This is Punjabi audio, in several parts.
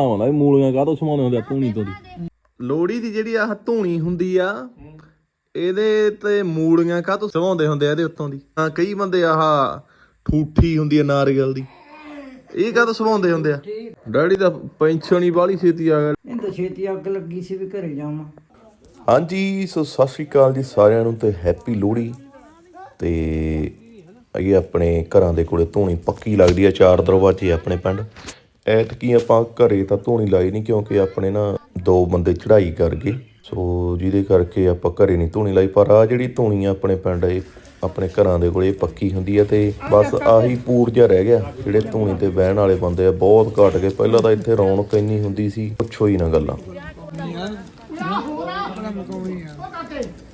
ਆਉਂਦਾ ਇਹ ਮੂਲੀਆਂ ਕਾਹਤੋਂ ਸਮਾਉਂਦੇ ਹੁੰਦੇ ਆ ਧੂਣੀ ਤੋਂ ਦੀ। ਲੋੜੀ ਦੀ ਜਿਹੜੀ ਆਹ ਧੂਣੀ ਹੁੰਦੀ ਆ ਇਹਦੇ ਤੇ ਮੂਲੀਆਂ ਕਾਹਤੋਂ ਸਮਾਉਂਦੇ ਹੁੰਦੇ ਆ ਇਹਦੇ ਉੱਤੋਂ ਦੀ? ਹਾਂ ਕਈ ਬੰਦੇ ਆਹ ਠੂਠੀ ਹੁੰਦੀ ਆ ਨਾਰੀਅਲ ਦੀ। ਇਹ ਕਾਹਤੋਂ ਸਮਾਉਂਦੇ ਹੁੰਦੇ ਆ? ਡੈਡੀ ਦਾ ਪੈਨਸ਼ਨ ਹੀ ਬਾਲੀ ਛੇਤੀ ਆ ਗਿਆ। ਇਹ ਤਾਂ ਛੇਤੀ ਅੱਗ ਲੱਗੀ ਸੀ ਵੀ ਘਰੇ ਜਾਵਾਂ। ਹਾਂਜੀ ਸੋ ਸਤਿ ਸ਼੍ਰੀ ਅਕਾਲ ਜੀ ਸਾਰਿਆਂ ਨੂੰ ਤੇ ਹੈਪੀ ਲੋਹੜੀ। ਤੇ ਇਹ ਆਪਣੇ ਘਰਾਂ ਦੇ ਕੋਲੇ ਧੂਣੀ ਪੱਕੀ ਲੱਗਦੀ ਆ ਚਾਰ ਦਰਵਾਜ਼ੇ ਆਪਣੇ ਪਿੰਡ। ਐਤਕੀ ਆਪਾਂ ਘਰੇ ਤਾਂ ਧੂਣੀ ਲਾਈ ਨਹੀਂ ਕਿਉਂਕਿ ਆਪਣੇ ਨਾ ਦੋ ਬੰਦੇ ਚੜ੍ਹਾਈ ਕਰ ਗਏ ਸੋ ਜਿਹਦੇ ਕਰਕੇ ਆਪਾਂ ਘਰੇ ਨਹੀਂ ਧੂਣੀ ਲਾਈ। ਪਰ ਆ ਜਿਹੜੀ ਧੂਣੀ ਆ ਆਪਣੇ ਪਿੰਡ, ਇਹ ਆਪਣੇ ਘਰਾਂ ਦੇ ਕੋਲੇ ਪੱਕੀ ਹੁੰਦੀ ਆ ਤੇ ਬਸ ਆਹੀ ਪੂਰ ਜਿਹਾ ਰਹਿ ਗਿਆ। ਜਿਹੜੇ ਧੂਣੀ ਤੇ ਬਹਿਣ ਵਾਲੇ ਬੰਦੇ ਆ, ਬਹੁਤ ਘਟ ਗਏ। ਪਹਿਲਾਂ ਤਾਂ ਇੱਥੇ ਰੌਣਕ ਇੰਨੀ ਹੁੰਦੀ ਸੀ, ਪੁੱਛੋ ਹੀ ਨਾ ਗੱਲਾਂ।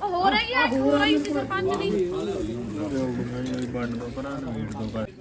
ਹੋ ਹੈ ਹੋ ਰਹੀ ਸੀ ਸਰਪੰਚ ਦੀ।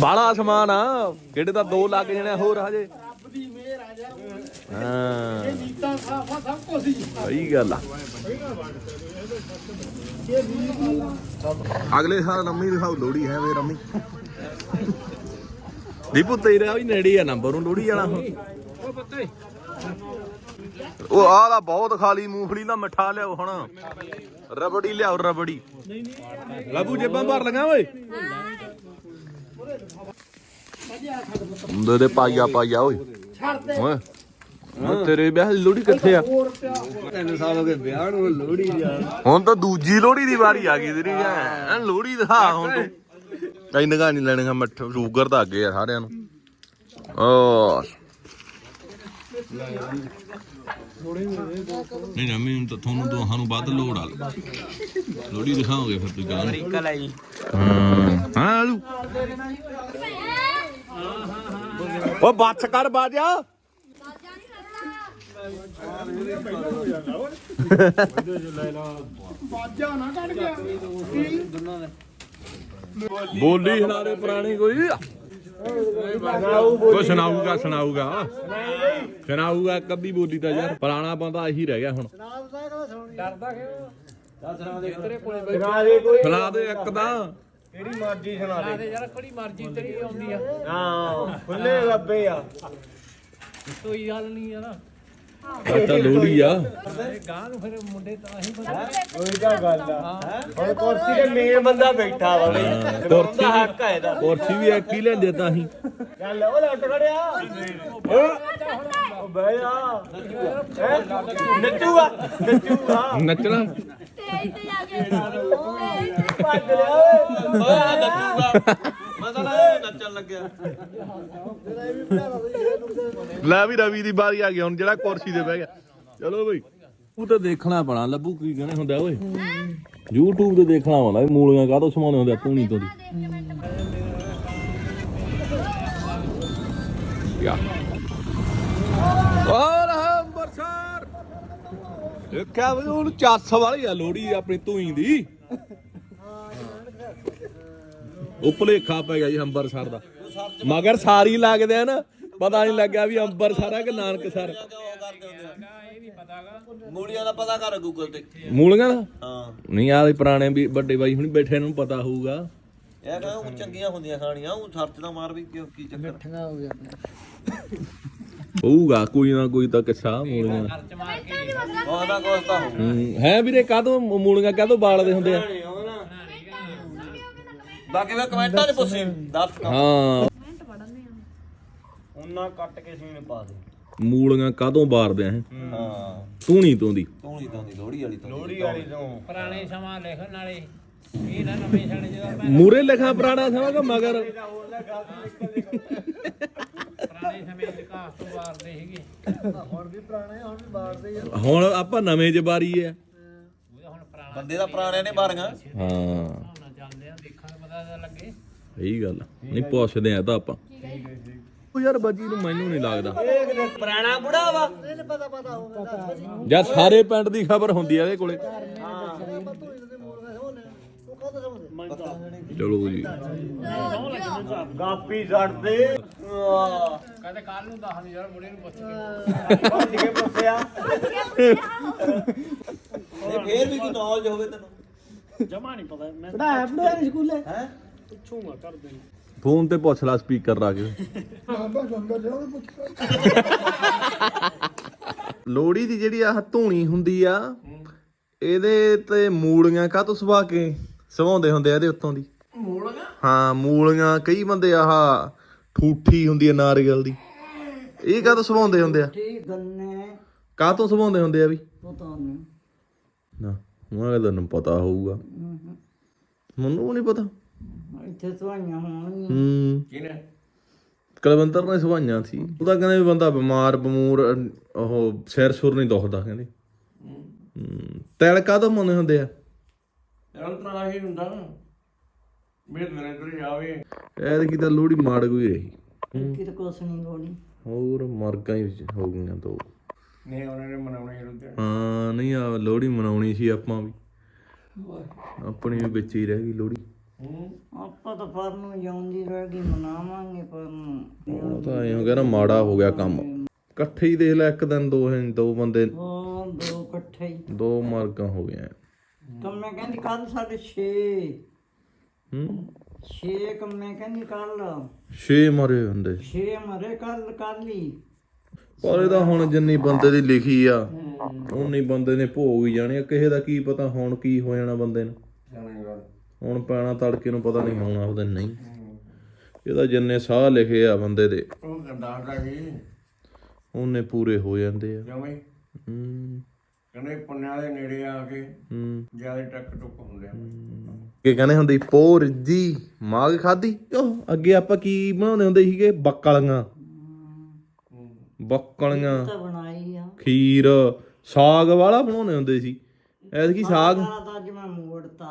ਬਾਲਾ ਸਮਾਨ ਆ। ਕਿਹੜੇ ਦੋ ਲੱਗ ਜਣੇ ਹੋਰ ਹਜੇ। ਹਾਂ। ਸਹੀ ਗੱਲ ਆ। ਅਗਲੇ ਸਾਲ ਰੰਮੀ ਦਿਖਾਓ ਲੋੜੀ ਹੈ ਵੇ ਰੰਮੀ। ਦੀਪੂ ਤੇਰਾ ਵੀ ਨੇੜੇ ਆ ਨੰਬਰ ਨੂੰ ਲੋੜੀ ਵਾਲਾ। ਉਹ ਆਹ ਦਾ ਬਹੁਤ ਖਾਲੀ ਮੂੰਗਫਲੀ ਦਾ ਮਿੱਠਾ ਲਿਆਓ ਹੁਣ। ਰਬੜੀ ਲਿਆਓ ਰਬੜੀ। ਲਾਬੂ ਜੇਬਾਂ ਭਰ ਲਗਾ ਓਏ। ਦੇ ਦੇ ਪਾਈਆ ਪਾਈਆ ਓਏ। ਓਏ ਹੁਣ ਤੇਰੇ ਵਿਆਹ ਦੀ ਲੋੜੀ ਕਿੱਥੇ ਆ? ਤਿੰਨ ਸਾਲ ਹੋ ਗਏ ਵਿਆਹ ਨੂੰ ਲੋੜੀ ਜਾ ਹੁਣ ਤਾਂ ਦੂਜੀ ਲੋੜੀ ਦੀ ਵਾਰੀ ਆ ਗਈ ਤੇਰੀ ਐ ਲੋੜੀ ਦਿਖਾ ਹੁਣ ਤੂੰ। ਕਈ ਨਗਾ ਨਹੀਂ ਲੈਣੀਆਂ ਮੱਠ ਸ਼ੂਗਰ ਤਾਂ ਅੱਗੇ ਆ ਸਾਰਿਆਂ ਨੂੰ। ਓ ਨਹੀਂ ਨਾ ਮੈਨੂੰ ਤਾਂ ਤੁਹਾਨੂੰ ਦੋਹਾਂ ਨੂੰ ਵੱਧ ਲੋੜ ਆ। ਲੋੜੀ ਦਿਖਾਓਗੇ ਫਿਰ ਤੁਸੀਂ ਹਾਂ। ਹਾਂ ਆਲੂ। ਓ ਬੱਚ ਕਰ ਬਾਜਾ। ਬੋਲੀ ਹਲਾਰੇ ਪੁਰਾਣੀ ਕੋਈ। ਕੋਈ ਸੁਣਾਊਗਾ ਸੁਣਾਊਗਾ। ਸੁਣਾਊਗਾ ਕਦੀ ਬੋਲੀ ਤਾਂ ਯਾਰ ਪੁਰਾਣਾ ਬੰਦਾ ਆਹੀ ਰਹਿ ਗਿਆ ਹੁਣ। ਸੁਣਾ ਦੇ ਇੱਕ ਤਾਂ। ਕਿਹੜੀ ਮਰਜ਼ੀ ਸੁਣਾ ਦੇ। ਯਾਰ ਕਿਹੜੀ ਮਰਜ਼ੀ ਤੇਰੀ ਆਉਂਦੀ ਆ। ਹਾਂ ਖੁੱਲੇ ਰੱਬੇ ਆ। ਕੋਈ ਗੱਲ ਨਹੀਂ ਯਾਰ ਅੱਛਾ ਲੋੜੀ ਆ ਗਾਂ ਨੂੰ ਫਿਰ ਮੁੰਡੇ ਤਾਂ ਹੀ ਪਤਾ ਕੋਈ ਤਾਂ ਗੱਲ ਆ। ਹੁਣ ਕੁਰਸੀ ਤੇ ਮੇਨ ਬੰਦਾ ਬੈਠਾ ਵਾ ਬਈ। ਕੁਰਸੀ ਹੱਕ ਹੈ ਇਹਦਾ। ਕੁਰਸੀ ਵੀ ਇੱਕ ਹੀ ਲੈਂਦੇ ਤਾਂ ਅਸੀਂ ਚੱਲ ਉਹ ਲੱਟ ਖੜਿਆ। ਉਹ ਬਹਿ ਜਾ? ਨੱਚੂਗਾ? ਨੱਚੂਗਾ। ਨੱਚਣਾ। ਤੇ ਇੱਥੇ ਆ ਕੇ ਭੱਜ ਲਿਆ ਓਏ। ਓਏ ਆ ਨੱਚੂਗਾ। ਲੱਗਿਆ। ਲੈ ਵੀ ਰਵੀ ਦੀ ਬਾਰੀ ਆ ਗਈ ਹੁਣ ਜਿਹੜਾ ਕੁਰਸੀ ਤੇ ਬਹਿ ਗਿਆ। ਚਲੋ ਬਈ। ਉਹ ਤਾਂ ਦੇਖਣਾ ਪੈਣਾ ਲੱਭੂ ਕੀ ਕਹਿੰਦੇ ਹੁੰਦਾ ਓਏ। YouTube ਤੇ ਦੇਖਣਾ ਹੁੰਦਾ ਇਹ ਮੂਲੀਆਂ ਕਾਹਤੋਂ ਸਮਾਉਂਦੇ ਹੁੰਦੇ ਆ ਧੂਣੀ ਤੋਂ ਦੀ। ਯਾ। ਔਰ ਅੰਬਰਸਰ। ਦੇਖਿਆ ਵੀ ਉਹਨੂੰ ਚਾਸ ਵਾਲੀ ਆ ਲੋੜੀ ਆਪਣੀ ਧੂਈ ਦੀ। ਉਹ ਭੁਲੇਖਾ ਪੈ ਗਿਆ ਜੀ ਅੰਬਰਸਰ ਦਾ। ਮਗਰ ਸਾਰੀ ਲੱਗਦੇ ਆ ਨਾ ਪਤਾ ਨਹੀਂ ਲੱਗਿਆ ਵੀ ਅੰਬਰਸਰ ਆ ਕਿ ਨਾਨਕਸਰ ਮੂਲੀਆਂ ਦਾ ਪਤਾ ਕਰ ਗੂਗਲ ਤੇ। ਮੂਲੀਆਂ ਦਾ? ਹਾਂ। ਨਹੀਂ ਆਹ ਪੁਰਾਣੇ ਵੀ ਵੱਡੇ ਬਾਈ ਹੁਣੀ ਬੈਠੇ ਨੂੰ ਪਤਾ ਹੋਊਗਾ। ਇਹ ਕਹਿੰਦਾ ਉਹ ਚੰਗੀਆਂ ਹੁੰਦੀਆਂ ਖਾਣੀਆਂ ਉਹ ਸਰਚ ਨਾ ਮਾਰ ਵੀ ਕਿਉਂ ਕੀ ਚੱਕਰ ਹੋਊਗਾ ਕੋਈ ਨਾ ਕੋਈ ਤਾਂ ਕਿੱਸਾ ਮੂਲੀਆਂ ਦਾ। ਉਹਦਾ ਕੋਸ ਤਾਂ ਹੂੰ, ਹੈ ਵੀਰੇ ਕਾਹਤੋਂ ਮੂਲੀਆਂ ਕਾਹਤੋਂ ਬਾਲਦੇ ਹੁੰਦੇ ਆ? ਬਾਕੀ ਮੈਂ ਕਮੈਂਟਾਂ 'ਚ ਪੁੱਛੀ ਦੱਸ ਹਾਂ। ਉਹਨਾਂ ਕੱਟ ਕੇ ਸੀਨ ਪਾ ਦੇ। ਮੂਲੀਆਂ ਕਾਹਤੋਂ ਬਾਲਦੇ ਆ? ਹਾਂ। ਧੂਣੀ ਤੋਂ ਦੀ। ਤੂੰ ਹੀ ਤਾਂ ਦੀ ਲੋੜੀ ਵਾਲੀ ਤੋਂ ਲੋੜੀ ਵਾਲੀ ਤੋਂ। ਪੁਰਾਣੇ ਸਮਾਂ ਲਿਖਣ ਵਾਲੇ ਇਹ ਨਾ ਨਵੇਂ ਛੜੇ ਜਦੋਂ ਮੂਰੇ ਲਿਖਾ ਪੁਰਾਣਾ ਸਮਾਂ ਕਿ ਮਗਰ। ਪੁਰਾਣੇ ਸਮੇਂ ਚ ਘਾਸ ਤੋਂ ਵਾਰਦੇ ਸੀਗੇ। ਹੁਣ ਆਪਾਂ ਨਵੇਂ ਜਬਾਰੀ ਆ ਉਹਦਾ ਹੁਣ ਪੁਰਾਣਾ ਬੰਦੇ ਦਾ ਪੁਰਾਣਿਆਂ ਨੇ ਮਾਰੀਆਂ ਹਾਂ। ਚੱਲਦੇ ਆ ਦੇਖਣ ਨੂੰ ਪਤਾ ਤਾਂ ਲੱਗੇ। ਸਹੀ ਗੱਲ ਆ। ਨਹੀਂ ਪੁੱਛਦੇ ਆ ਤਾਂ ਆਪਾਂ। ਉਹ ਯਾਰ ਬਾਜੀ ਨੂੰ ਮੈਨੂੰ ਨਹੀਂ ਲੱਗਦਾ। ਪੁਰਾਣਾ ਬੁੜਾ ਵਾ। ਯਾਰ ਸਾਰੇ ਪਿੰਡ ਦੀ ਖਬਰ ਹੁੰਦੀ ਆ ਇਹਦੇ ਕੋਲੇ। ਚਲੋ ਜੀ। ਗਾਪੀ ਛੱਡਦੇ। ਕਹਿੰਦੇ ਕੱਲ ਨੂੰ ਦੱਸ ਯਾਰ ਮੁੰਡੇ ਨੂੰ ਪੁੱਛ ਕੇ। ਭੱਜ ਕੇ ਪੁੱਛਿਆ ਤੇ ਫੇਰ ਵੀ ਕੋਈ ਨੌਲੇਜ ਹੋਵੇ ਤੈਨੂੰ। ਜਮਾ ਨਹੀਂ ਪਤਾ। ਮੈਂ ਪੜਾਇਆ ਪੜਾਇਆ ਸਕੂਲੇ? ਹੈ ਪੁੱਛੂਗਾ ਕਰਦੇ ਫੋਨ ਤੇ ਪੁੱਛ ਲਾ ਸਪੀਕਰ ਲਾ ਕੇ। ਲੋੜੀ ਦੀ ਜਿਹੜੀ ਆਹ ਧੂਣੀ ਹੁੰਦੀ ਆ ਇਹਦੇ ਤੇ ਮੂਲੀਆਂ ਕਾਹਤੋਂ ਸਵਾ ਕੇ ਸਵਾਉਂਦੇ ਹੁੰਦੇ ਆ ਇਹਦੇ ਉੱਤੋਂ ਦੀ? ਮੂਲੀਆਂ? ਹਾਂ ਮੂਲੀਆਂ ਕਈ ਬੰਦੇ ਆਹ ਠੂਠੀ ਹੁੰਦੀ ਆ ਨਾਰੀਅਲ ਦੀ। ਇਹ ਕਾਹਤੋਂ ਸਵਾਉਂਦੇ ਹੁੰਦੇ ਆ? ਠੀਕ ਗੰਨੇ। ਕਾਹਤੋਂ ਸਵਾਉਂਦੇ ਹੁੰਦੇ ਆ ਵੀ? ਪਤਾ ਨਹੀਂ। ਨਾ ਮੈਂ ਤੈਨੂੰ ਪਤਾ ਹੋਊਗਾ। ਮੈਨੂੰ ਨਹੀਂ ਪਤਾ। ਇੱਥੇ ਸਵਾਈਆਂ ਹੋਣਗੀਆਂ। ਹੂੰ। ਕਿਹਨੇ? ਕਲਵੰਤਰ ਨੇ ਸਵਾਈਆਂ ਸੀ। ਉਹ ਤਾਂ ਕਹਿੰਦੇ ਵੀ ਬੰਦਾ ਬਿਮਾਰ ਬਮੂਰ ਅਹ, ਉਹ ਸਿਰ ਸੁਰ ਨਹੀਂ ਦੁਖਦਾ ਕਹਿੰਦੇ। ਹੂੰ। ਤੈਲ ਕਾਹਤੋਂ ਮੰਨੇ ਹੁੰਦੇ ਆ? ਚੱਲ ਤਾਂ ਆਹੀ ਹੁੰਦਾ। ਮੇਰੇ ਨਰਿੰਦਰ ਜਾਵੇ ਐਦ ਕੀ ਤਾਂ ਲੋੜੀ ਮਾੜ ਗਈ ਰਹੀ। ਕਿਤੇ ਕੁਛ ਨਹੀਂ ਹੋਣੀ ਹੋਰ ਮਰਗਾਂ ਹੀ ਹੋ ਗਈਆਂ ਦੋ। ਨੇ ਉਹਨਾਂ ਨੇ ਮਨਾਉਣੇ ਹੁੰਦੇ ਹਾਂ ਨਹੀਂ ਆ ਲੋੜੀ ਮਨਾਉਣੀ ਸੀ ਆਪਾਂ ਵੀ। ਆਪਣੀ ਵੀ ਵਿੱਚ ਹੀ ਰਹਿ ਗਈ ਲੋੜੀ ਆਪਾਂ ਤਾਂ ਪਰ ਨੂੰ ਜਾਉਂਦੀ ਰਹਿ ਗਈ ਮਨਾਵਾਂਗੇ ਪਰ ਨੂੰ। ਉਹ ਤਾਂ ਐਂ ਕਹਿੰਦਾ ਮਾੜਾ ਹੋ ਗਿਆ ਕੰਮ। ਇਕੱਠੇ ਹੀ ਦੇਖ ਲੈ ਇੱਕ ਦਿਨ ਦੋ ਦੋ ਬੰਦੇ। ਦੋ ਇਕੱਠੇ ਹੀ। ਦੋ ਮਰਗਾਂ ਹੋ ਗਈਆਂ। ਕੰਮੇ ਕਹਿੰਦੀ ਕੱਲ ਸਾਡੇ 6 ਹੂੰ? 6 ਕੰਮੇ ਕਹਿੰਦੀ ਕੱਲ ਛੇ ਮਰੇ ਹੁੰਦੇ। 6 ਮਰੇ ਕੱਲ ਕੱਲ ਹੀ। ਪਰ ਇਹਦਾ ਹੁਣ ਜਿੰਨੀ ਬੰਦੇ ਦੀ ਲਿਖੀ ਆ ਉਨੀ ਬੰਦੇ ਨੇ ਭੋਗ ਹੀ ਜਾਣੇ ਕਿਸੇ ਦਾ ਕੀ ਪਤਾ ਹੁਣ ਕੀ ਹੋ ਜਾਣਾ ਬੰਦੇ ਨੂੰ। ਹੁਣ ਪੈਣਾ ਤੜਕੇ ਨੂੰ ਪਤਾ ਨਹੀਂ ਹੋਣਾ ਉਹਦੇ ਨਹੀਂ। ਇਹਦਾ ਜਿੰਨੇ ਸਾਹ ਲਿਖੇ ਆ ਬੰਦੇ ਦੇ ਉਹ ਗੰਦਾ ਦਾ ਵੀ ਉਹਨੇ ਪੂਰੇ ਹੋ ਜਾਂਦੇ ਆ। ਜਿਵੇਂ ਹੂੰ। ਕਹਿੰਦੇ ਪੁੰਨਿਆ ਦੇ ਨੇੜੇ ਆ ਕੇ ਹੂੰ। ਜ਼ਿਆਦਾ ਟੱਕ ਟੁੱਕ ਹੁੰਦੇ ਆ। ਕੀ ਕਹਿੰਦੇ ਹੁੰਦੇ ਸੀ, ਪੋਰ ਜੀ ਮਾਗ ਖਾਦੀ ਉਹ ਅੱਗੇ ਆਪਾਂ ਕੀ ਬਣਾਉਂਦੇ ਹੁੰਦੇ ਸੀਗੇ? ਬੱਕਲੀਆਂ। ਬੱਕਲੀਆਂ। ਤਾਂ ਬਣਾਈ ਆ। ਖੀਰ। ਸਾਗ ਵਾਲਾ ਬਣਾਉਂਦੇ ਹੁੰਦੇ ਸੀ। ਐਤਕੀ ਸਾਗ ਸਾਰਾ ਤਾਂ ਅੱਜ ਮੈਂ ਮੋੜਤਾ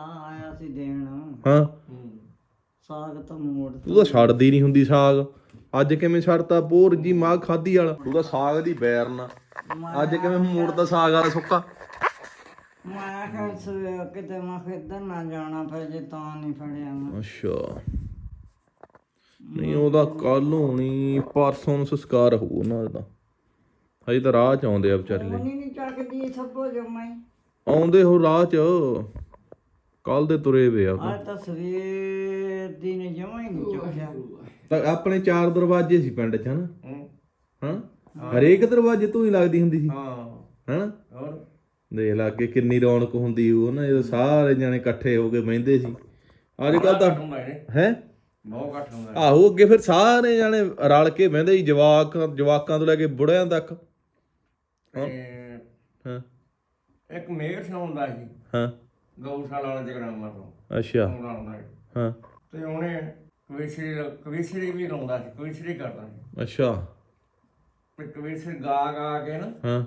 ਹਾਂ। ਸਾਗ ਤਾਂ ਮੋੜ ਤੂੰ ਤਾਂ ਛੱਡਦੀ ਨਹੀਂ ਹੁੰਦੀ ਸਾਗ। ਅੱਜ ਕਿਵੇਂ ਛੱਡਤਾ? ਪੋਰ ਜੀ ਮਾਗ ਖਾਦੀ ਵਾਲਾ। ਤੂੰ ਤਾਂ ਸਾਗ ਦੀ ਬੈਰ ਨਾ। ਅੱਜ ਕਿਵੇਂ ਮੋੜਦਾ ਸਾਗ ਵਾਲਾ ਸੁੱਕਾ? ਮੈਂ ਕਿਹਾ ਸਵੇ ਕਿਤੇ ਮੈਂ ਕਿੱਧਰ ਨਾ ਜਾਣਾ ਪੈ ਜੇ ਤਾਂ ਨਹੀਂ ਫੜਿਆ ਮੈਂ। ਅੱਛਾ। ਨਹੀਂ ਉਹਦਾ ਕੱਲ ਹੋਣੀ ਪਰਸੋਂ ਨੂੰ ਸੰਸਕਾਰ ਹੋਊ ਉਹਨਾਂ ਦਾ। ਹਜੇ ਤਾਂ ਰਾਹ ਚ ਆਉਂਦੇ ਆ ਵਿਚਾਰੇ। ਨਹੀਂ ਨਹੀਂ ਚੱਕਦੀ ਸਭੋ ਜਮਾਈ ਆਉਂਦੇ ਹੋ ਰਾਹ ਚ। ਕੱਲ ਦੇ ਤੁਰੇ ਵੇ ਆ ਅੱਜ ਤਾਂ ਸਵੇਰ ਦੀ ਨੇ ਜਮਾ ਹੀ ਨਹੀਂ ਚੁੱਕਿਆ। ਤਾਂ ਆਪਣੇ ਚਾਰ ਦਰਵਾਜ਼ੇ ਸੀ ਪਿੰਡ ਚ ਹਨਾ? ਹਾਂ? ਹਰੇਕ ਦਰਵਾਜ਼ੇ ਤੋਂ ਹੀ ਲੱਗਦੀ ਹੁੰਦੀ ਸੀ। ਹਾਂ। ਹਨਾ? ਹੋਰ? ਦੇਖ ਲਾ ਅੱਗੇ ਕਿੰਨੀ ਰੌਣਕ ਹੁੰਦੀ ਉਹ ਨਾ ਜਦੋਂ ਸਾਰੇ ਜਣੇ ਇਕੱਠੇ ਹੋ ਕੇ ਬਹਿੰਦੇ ਸੀ। ਅੱਜ ਕੱਲ ਤਾਂ ਹੈ? ਬਹੁਤ ਘੱਟ ਹੁੰਦਾ ਆਹੋ ਅੱਗੇ ਫਿਰ ਸਾਰੇ ਜਣੇ ਰਲ ਕੇ ਬਹਿੰਦੇ ਸੀ ਜਵਾਕ ਜਵਾਕਾਂ ਤੋਂ ਲੈ ਕੇ ਬੁੜਿਆਂ ਤੱਕ। ਤੇ ਹਾਂ। ਇੱਕ ਮੇਰ ਹੁੰਦਾ ਸੀ। ਹਾਂ। ਗਊਸ਼ਾਲਾ ਵਾਲਾ ਜਗਰਾਮਾ ਤੋਂ। ਅੱਛਾ। ਆਉਂਦਾ ਹੁੰਦਾ ਸੀ ਹਾਂ। ਤੇ ਉਹਨੇ ਕਵੀਸ਼ਰੀ ਕਵੀਸ਼ਰੀ ਵੀ ਲਾਉਂਦਾ ਸੀ ਕਵੀਸ਼ਰੀ ਕਰਦਾ ਸੀ। ਅੱਛਾ। ਤੇ ਕਵੀਸ਼ਰੀ ਗਾ ਗਾ ਕੇ ਨਾ ਹਾਂ।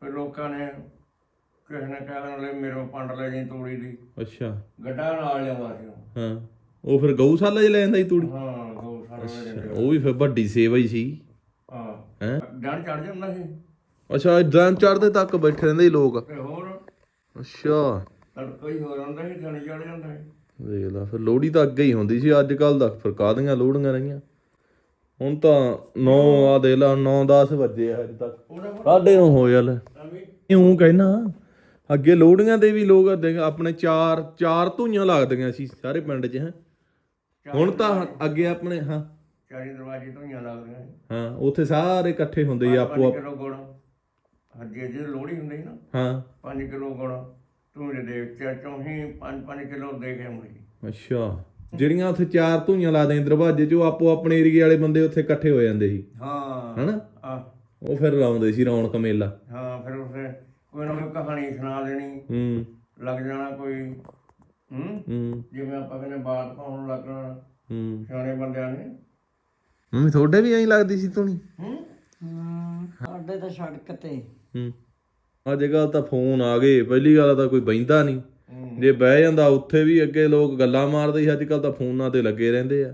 ਫਿਰ ਲੋਕਾਂ ਨੇ ਕਿਸੇ ਨੇ ਕਹਿਣ ਲੈ ਮੇਰੇ ਪੰਡ ਲੈ ਜੀ ਤੂੜੀ ਦੀ। ਅੱਛਾ। ਗੱਡਾ ਨਾਲ ਲਿਆਉਂਦਾ ਸੀ ਉਹ। ਹਾਂ। ਉਹ ਫਿਰ ਗਊਸ਼ਾਲਾ 'ਚ ਲੈ ਜਾਂਦਾ ਸੀ ਤੂੜੀ? ਹਾਂ ਗਊਸ਼ਾਲਾ ਵਾਲੇ ਉਹ ਵੀ ਫਿਰ ਵੱਡੀ ਸੇਵਾ ਹੀ ਸੀ। ਹਾਂ। ਹੈ? ਡਰ ਚੜ ਜਾਂਦਾ ਸੀ। ਅੱਛਾ ਦਿਨ ਚੜ੍ਹਦੇ ਤੱਕ ਬੈਠੇ ਰਹਿੰਦੇ ਸੀ ਲੋਕ। ਤੇ ਹੋਰ? ਅੱਛਾ। ਤੜਕਾ ਹੀ ਹੋ ਜਾਂਦਾ ਸੀ ਦਿਨ ਚੜ ਜਾਂਦਾ ਸੀ। ਦੇਖ ਲਾ ਫਿਰ ਲੋਹੜੀ ਤਾਂ ਅੱਗੇ ਹੀ ਹੁੰਦੀ ਸੀ ਅੱਜ ਕੱਲ ਦਾ ਫਿਰ ਕਾਹਦੀਆਂ ਲੋਹੜੀਆਂ ਰਹੀਆਂ? ਹੁਣ ਤਾਂ 9 ਆ ਦੇ ਲਾ 9 10 ਵਜੇ ਆ ਹਜੇ ਤੱਕ। ਸਾਢੇ ਨੂੰ ਹੋ ਜਾਲ ਇਉਂ ਕਹਿਣਾ ਅੱਗੇ ਲੋਹੜੀਆਂ ਦੇ ਵੀ ਲੋਕ ਦੇਖ ਆਪਣੇ ਚਾਰ ਚਾਰ ਧੂਈਆਂ ਲੱਗਦੀਆਂ ਸੀ ਸਾਰੇ ਪਿੰਡ 'ਚ ਹੈ। ਹੁਣ ਤਾਂ ਅੱਗੇ ਆਪਣੇ ਹਾਂ। ਚਾਰੀ ਦਰਵਾਜ਼ੇ ਹੀ ਲੱਗਦੀਆਂ ਹਾਂ ਉੱਥੇ ਸਾਰੇ ਇਕੱਠੇ ਹੁੰਦੇ ਸੀ ਆਪੋ ਆਪ ਕਿਲੋ ਗੁੜ। ਹੱਜੇ ਜੇ ਲੋਹੜੀ ਹੁੰਦੀ ਨਾ ਹਾਂ। 5 ਕਿਲੋ ਗੁੜ। ਤੂੰ ਦੇ ਚੋਂ ਹੀ 5-5 ਕਿਲੋ ਦੇ ਕੇ ਆਉਂਦੀ ਅੱਛਾ। ਜਿਹੜੀਆਂ ਉੱਥੇ ਚਾਰ ਧੂਈਆਂ ਲਾਦੇ ਦਰਵਾਜ਼ੇ 'ਚ ਉਹ ਆਪੋ ਆਪਣੇ ਏਰੀਏ ਵਾਲੇ ਬੰਦੇ ਉੱਥੇ ਇਕੱਠੇ ਹੋ ਜਾਂਦੇ ਸੀ। ਹਾਂ। ਹਨਾ? ਆ। ਉਹ ਫਿਰ ਲਾਉਂਦੇ ਸੀ ਰੌਣਕ ਮੇਲਾ। ਹਾਂ ਫਿਰ ਉਸੇ ਕੋਈ ਨਾ ਕੋਈ ਕਹਾਣੀ ਸੁਣਾ ਦੇਣੀ। ਹੂੰ। ਲੱਗ ਜਾਣਾ ਕੋਈ ਹੂੰ? ਹੂੰ। ਜਿਵੇਂ ਆਪਾਂ ਕਹਿੰਦੇ ਬਾਤ ਪਾਉਣ ਲੱਗਣਾ ਹੂੰ। ਸਿਆਣੇ ਬੰਦਿਆਂ ਨੇ। ਮੰਮੀ ਤੁਹਾਡੇ ਵੀ ਐਂ ਲੱਗਦੀ ਸੀ ਧੂਣੀ? ਹੂੰ ਸਾਡੇ ਤਾਂ ਸੜਕ ਤੇ। ਹੂੰ। ਅੱਜ ਕੱਲ ਤਾਂ ਫੋਨ ਆ ਗਏ ਪਹਿਲੀ ਗੱਲ ਤਾਂ ਕੋਈ ਬੈਂਦਾ ਨਹੀਂ। ਜੇ ਬਹਿ ਜਾਂਦਾ ਉੱਥੇ ਵੀ ਅੱਗੇ ਲੋਕ ਗੱਲਾਂ ਮਾਰਦੇ ਸੀ ਅੱਜ ਕੱਲ ਤਾਂ ਫੋਨਾਂ ਤੇ ਲੱਗੇ ਰਹਿੰਦੇ ਆ।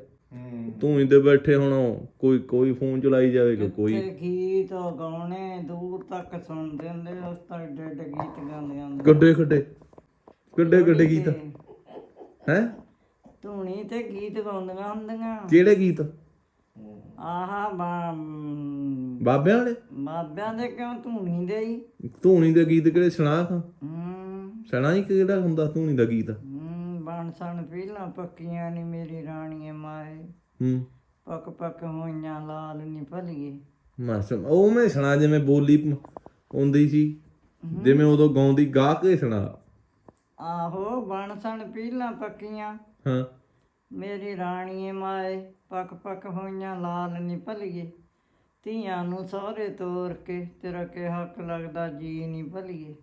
ਤੂੰ ਹੀ ਤੇ ਬੈਠੇ ਹੁਣ ਕੋਈ ਕੋਈ ਫੋਨ ਚਲਾਈ ਜਾਵੇ ਕਿ ਕੋਈ। ਗੀਤ ਗਾਉਣੇ ਦੂਰ ਤੱਕ ਸੁਣਦੇ ਹੁੰਦੇ ਉਸ ਤੱਕ ਡੱਡ ਗੀਤ ਗਾਉਂਦੇ ਹੁੰਦੇ ਗੱਡੇ ਗੱਡੇ ਗੱਡੇ ਗੱਡੇ ਗੀਤ। ਹੈ? ਧੂਣੀ ਤੇ ਗੀਤ ਗਾਉਂਦੀਆਂ ਹੁੰਦੀਆਂ। ਕਿਹੜੇ ਗੀਤ? ਆਹਾ ਬਾ- ਬਾਬਿਆਂ ਵਾਲੇ? ਬਾਬਿਆਂ ਦੇ ਕਿਉਂ ਧੂਣੀ ਦੇ ਹੀ ਧੂਣੀ ਦੇ ਗੀਤ ਕਿਹੜੇ ਸੁਣਾ ਖਾਂ ਹੂੰ ਸੁਣਾ ਹੀ ਕਿਹੜਾ ਹੁੰਦਾ ਧੂਣੀ ਦਾ ਗੀਤ? ਹੂੰ ਬਣ ਸਣ ਪਹਿਲਾਂ ਪੱਕੀਆਂ ਨੀ ਮੇਰੀ ਰਾਣੀਏ ਮਾਏ। ਹੂੰ ਪੱਕ ਪੱਕ ਹੋਈਆਂ ਲਾਲ ਨੀ ਭਲੀਏ। ਮਸ ਉਹ ਮੈਂ ਸੁਣਾ ਜਿਵੇਂ ਬੋਲੀ ਆਉਂਦੀ ਸੀ। ਜਿਵੇਂ ਉਦੋਂ ਗਾਉਂਦੀ ਗਾ ਕੇ ਸੁਣਾ। ਆਹੋ ਬਣ ਸਣ ਪਹਿਲਾਂ ਪੱਕੀਆਂ। ਹਾਂ। ਮੇਰੀ ਰਾਣੀਏ ਮਾਏ ਪੱਕ ਪੱਕ ਹੋਈਆਂ ਲਾਲ ਨੀ ਭਲੀਏ ਧੀਆਂ ਨੂੰ ਸਹੁਰੇ ਤੋਰ ਕੇ ਤੇਰਾ ਕਿ ਹੱਕ ਲੱਗਦਾ ਜੀ ਨੀ ਭਲੀਏ।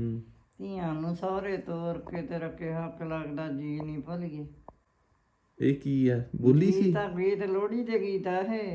ਹੂੰ। ਧੀਆਂ ਨੂੰ ਸਹੁਰੇ ਤੋਰ ਕੇ ਤੇਰਾ ਕਿ ਹੱਕ ਲੱਗਦਾ ਜੀ ਨੀ ਭਲੀਏ। ਇਹ ਕੀ ਹੈ? ਬੋਲੀ ਸੀ? ਆ ਗੀਤ ਲੋਹੜੀ ਦੇ ਗੀਤ ਆ ਇਹ।